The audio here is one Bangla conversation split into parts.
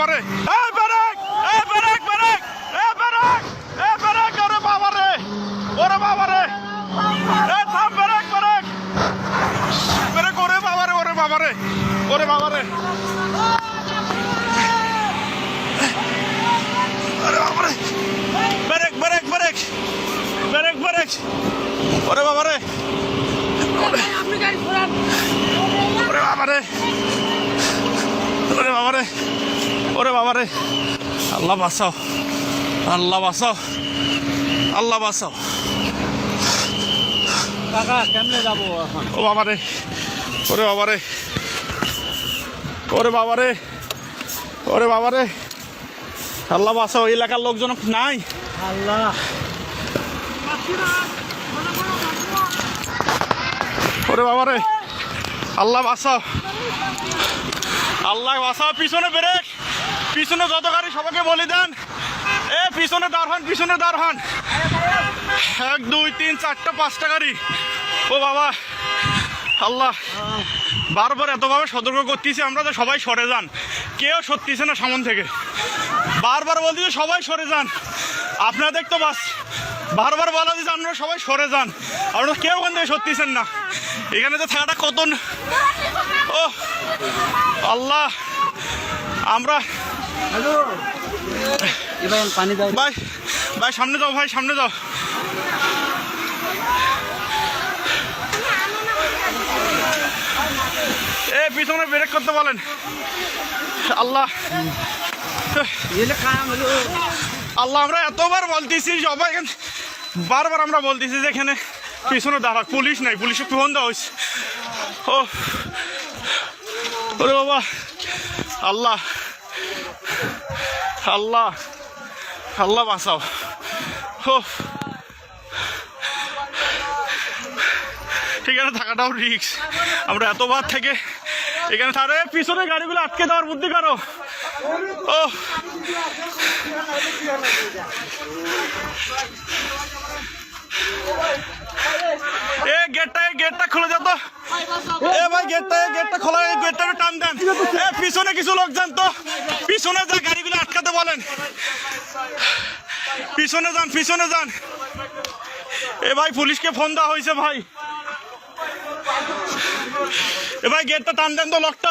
বাবারে। এই ব্রেক এই ব্রেক ওরে বাবারে ঘোরান ওরে বাবারে। ওরে বাবারে। ওরে বাবারে। আল্লাহ বাঁচাও। আল্লাহ বাঁচাও। আল্লাহ বাঁচাও। কাকা কেমনে যাব ও বাবারে। ওরে বাবারে। ওরে বাবারে। ওরে বাবারে। আল্লাহ বাঁচাও। এই এলাকার লোকজন নাই। আল্লাহ। ওরে বাবারে। আল্লাহ বাঁচাও। আল্লাহ বাঁচাও। পিছনে ব্রেক। পিছনে যত গাড়ি সবাইকে বলি দেন। এ, পিছনে দাঁড় হন, পিছনে দাঁড় হন। এক, দুই, তিন, চারটা, পাঁচটা গাড়ি। ও বাবা। আল্লাহ। বারবার এতভাবে সতর্ক করতেছি আমরা যে সবাই সরে যান। কেউ সরতেছে না সামন থেকে। বারবার বলতেছি সবাই সরে যান। আপনাদের তো বাস। বারবার বলা দিচ্ছে আপনারা সবাই সরে যান। আপনারা কেউ ওখান থেকে সরতেছেন না। এখানে তো থাকাটা কত ও, আল্লাহ। আমরা হ্যালো। পানি ভাই ভাই সামনে যাও ভাই সামনে যাও। এ পিছনে ব্রেক করতে বলেন। আল্লাহ। আল্লাহ আমরা এতবার বলতেছি সবাই এখানে বারবার আমরা বলতেছি যে এখানে পিছনে দাঁড়া পুলিশ নাই পুলিশে ফোন দেওয়া হয়েছে। ও ওরে বাবা। আল্লাহ। আল্লাহ আল্লাহ বাঁচাও। এখানে থাকাটাও রিক্স আমরা এতবার থেকে এখানে তারে পিছনে গাড়িগুলো আটকে দেওয়ার বুদ্ধি করো। ও এই গেটটা খুলে যা তো। এ ভাই, গেটটা গেটটা খোলা, এই গেটটা টান দেন। পিছনে কিছু লোক তো। পিছনে যা গাড়িগুলো আটকাতে বলেন। পিছনে যান পিছনে যান। এ পুলিশকে ফোন দেওয়া হয়েছে ভাই। এ ভাই, গেটটা টান দেন তো লকটা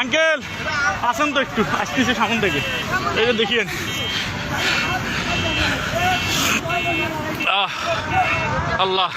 আঙ্কেল আসেন তো একটু আসতেছি সামন থেকে। এই যে দেখিয়েন। আল্লাহ।